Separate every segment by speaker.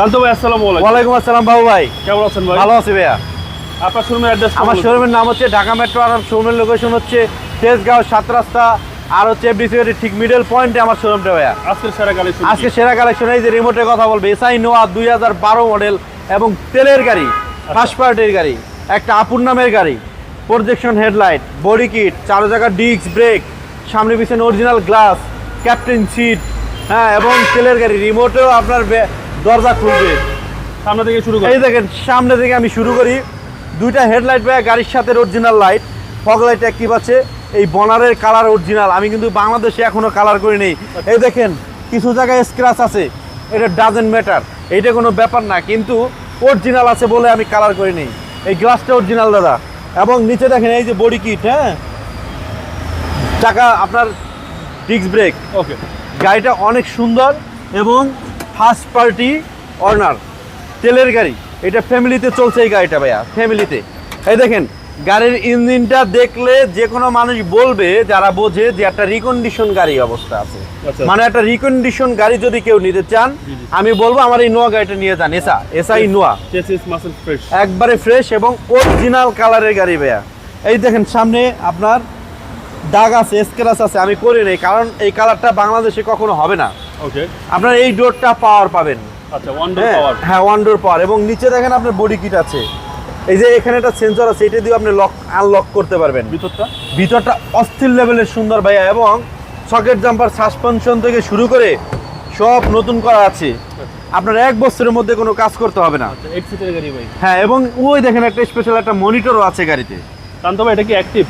Speaker 1: শান্ত ভাই আসসালামু আলাইকুম।
Speaker 2: ওয়ালাইকুম আসসালাম বাবু ভাই।
Speaker 1: কেমন আছেন ভাই?
Speaker 2: ভালো আছি ভাইয়া।
Speaker 1: আপনার শোরুমের অ্যাড্রেস
Speaker 2: আমার শোরুমের নাম হচ্ছে ঢাকা মেট্রো আর শোরুমের লোকেশন হচ্ছে তেজগাঁও সাত রাস্তা আর হচ্ছে এফডিসি ঠিক মিডল পয়েন্টে আমার শোরুমটা ভাইয়া।
Speaker 1: আজকের সেরা কালেকশন
Speaker 2: আজকে সেরা কালেকশন এই যে রিমোটের কথা বলবে এসআই নোয়া দুই হাজার বারো মডেল এবং তেলের গাড়ি ফার্স্ট পার্টির গাড়ি একটা আপুর নামের গাড়ি প্রজেকশন হেডলাইট বডি কিট চারো জায়গার ডিস্ক ব্রেক সামনে পিছনে অরিজিনাল গ্লাস ক্যাপ্টেন সিট হ্যাঁ এবং তেলের গাড়ি রিমোটেও আপনার দরজা খুলবে।
Speaker 1: সামনে থেকে শুরু করি।
Speaker 2: এই দেখেন সামনে থেকে আমি শুরু করি। দুইটা হেডলাইট ভাই গাড়ির সাথে original light fog light active আছে। এই বনারের কালার অরিজিনাল আমি কিন্তু বাংলাদেশে এখনও কালার করি নেই। এই দেখেন কিছু জায়গায় স্ক্র্যাচ আছে। এটা ডাজেন্ট ম্যাটার এইটা কোনো ব্যাপার না কিন্তু অরিজিনাল আছে বলে আমি কালার করি নেই। এই গ্লাসটা অরিজিনাল দাদা। এবং নিচে দেখেন এই যে বডি কিট হ্যাঁ? চাকা আপনার ডিস্ক ব্রেক
Speaker 1: ওকে
Speaker 2: গাড়িটা অনেক সুন্দর এবং ফার্স্ট পার্টি অর্নার তেলের গাড়ি। এটা ফ্যামিলিতে চলছে এই গাড়িটা ভাইয়া ফ্যামিলিতে। এই দেখেন গাড়ির ইঞ্জিনটা দেখলে যে কোনো মানুষ বলবে যারা বোঝে যে একটা রিকন্ডিশন গাড়ি অবস্থা আছে।
Speaker 1: আচ্ছা।
Speaker 2: মানে একটা রিকন্ডিশন গাড়ি যদি কেউ নিতে চান। আমি বলব আমার এই নোয়া গাড়িটা নিয়ে যান এসা এসআই নোয়া। একবারে ফ্রেশ এবং অরিজিনাল কালারের গাড়ি ভাইয়া। এই দেখেন সামনে আপনার দাগ আছে স্ক্র্যাচ আছে আমি করি নাই কারণ এই কালারটা বাংলাদেশে কখনো হবে না। আপনার এই ডোরটা পাওয়ার পাবেন।
Speaker 1: আচ্ছা
Speaker 2: হ্যাঁ
Speaker 1: পাওয়ার
Speaker 2: হ্যাঁ ওয়ান ডোর পাওয়ার এবং নিচে দেখেন আপনার বডি কিট আছে। এই যে এখানে একটা সেন্সর আছে এটা দিয়ে আপনি লক আনলক করতে পারবেন।
Speaker 1: ভিতরটা?
Speaker 2: ভিতরটা অস্থির লেভেলের সুন্দর ভাইয়া এবং সকেট জাম্পার সাসপেনশন থেকে শুরু করে সব নতুন করা আছে। আপনার এক বছরের মধ্যে কোনো কাজ করতে হবে না।
Speaker 1: আচ্ছা
Speaker 2: হ্যাঁ এবং ওই দেখেন একটা স্পেশাল একটা মনিটরও আছে গাড়িতে।
Speaker 1: শান্ত ভাই এটা কি অ্যাক্টিভ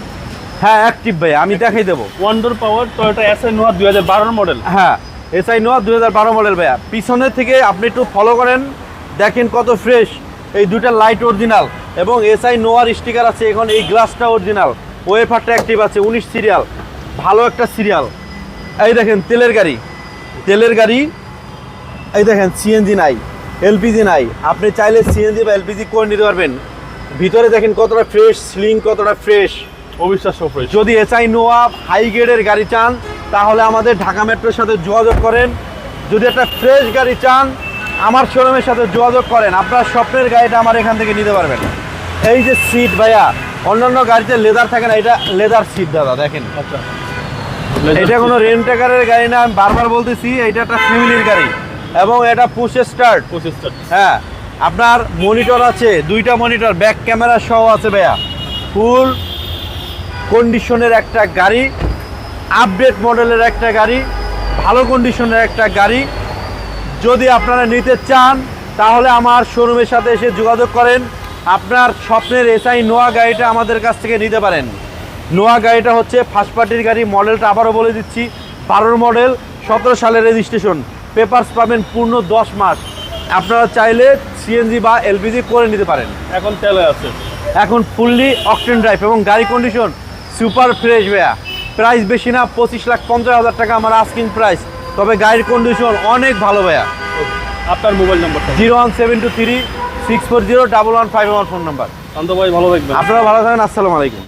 Speaker 2: হ্যাঁ অ্যাক্টিভ ভাই আমি দেখাই দেবো।
Speaker 1: Wonder power Toyota SI Noah দুই হাজার বারোর মডেল
Speaker 2: হ্যাঁ এসআই নোয়া দু হাজার বারো মডেল ভাইয়া। পিছনে থেকে আপনি একটু ফলো করেন দেখেন কত ফ্রেশ এই দুটা লাইট অরিজিনাল এবং এসআই নোয়ার স্টিকার আছে এখন এই গ্লাসটা অরিজিনাল ওয়েফারটা অ্যাক্টিভ আছে উনিশ সিরিয়াল ভালো একটা সিরিয়াল এই দেখেন তেলের গাড়ি। তেলের গাড়ি এই দেখেন সিএনজি নাই এলপিজি নাই। আপনি চাইলে সিএনজি বা এলপিজি করে নিতে পারবেন। ভিতরে দেখেন কতটা ফ্রেশ স্লিং কতটা ফ্রেশ
Speaker 1: অবিশ্বাস্য ফ্রেশ
Speaker 2: যদি এসআই নোয়া হাই গ্রেডের গাড়ি চান তাহলে আমাদের ঢাকা মেট্রোর সাথে যোগাযোগ করেন। যদি একটা ফ্রেশ গাড়ি চান আমার শোরুমের সাথে যোগাযোগ করেন। আপনার স্বপ্নের গাড়িটা আমার এখান থেকে নিতে পারবেন। এই যে সিট ভাইয়া অন্যান্য গাড়িতে লেদার থাকে না এটা লেদার সিট দাদা দেখেন।
Speaker 1: আচ্ছা।
Speaker 2: এটা কোনো রেন্টাকারের গাড়ি না আমি বারবার বলতেছি এটা একটা ফ্যামিলির গাড়ি। এবং এটা পুশ স্টার্ট
Speaker 1: পঁচিশটা
Speaker 2: হ্যাঁ আপনার মনিটর আছে দুইটা মনিটর ব্যাক ক্যামেরা সহ আছে ভাইয়া। ফুল কন্ডিশনের একটা গাড়ি। আপডেট মডেলের একটা গাড়ি ভালো কন্ডিশনের একটা গাড়ি। যদি আপনারা নিতে চান তাহলে আমার শোরুমের সাথে এসে যোগাযোগ করেন। আপনার স্বপ্নের এসআই নোয়া গাড়িটা আমাদের কাছ থেকে নিতে পারেন। নোয়া গাড়িটা হচ্ছে ফার্স্ট পার্টির গাড়ি মডেলটা আবারও বলে দিচ্ছি বারোর মডেল সতেরো সালের রেজিস্ট্রেশন পেপারস পাবেন পূর্ণ দশ মাস। আপনারা চাইলে সিএনজি বা এলপিজি করে নিতে পারেন।
Speaker 1: এখন তেলে আছে।
Speaker 2: এখন ফুললি অকটেন ড্রাইভ এবং গাড়ি কন্ডিশন সুপার ফ্রেশ ভাইয়া। প্রাইস বেশি না পঁচিশ লাখ পঞ্চাশ হাজার টাকা আমার আস্কিং প্রাইস তবে গাড়ির কন্ডিশন অনেক ভালো ভাইয়া।
Speaker 1: আপনার মোবাইল নাম্বারটা
Speaker 2: zero one seven two three six four zero double one five one phone number.
Speaker 1: শান্ত ভাই ভালো থাকবেন।
Speaker 2: আপনারা ভালো থাকেন আসসালামু আলাইকুম।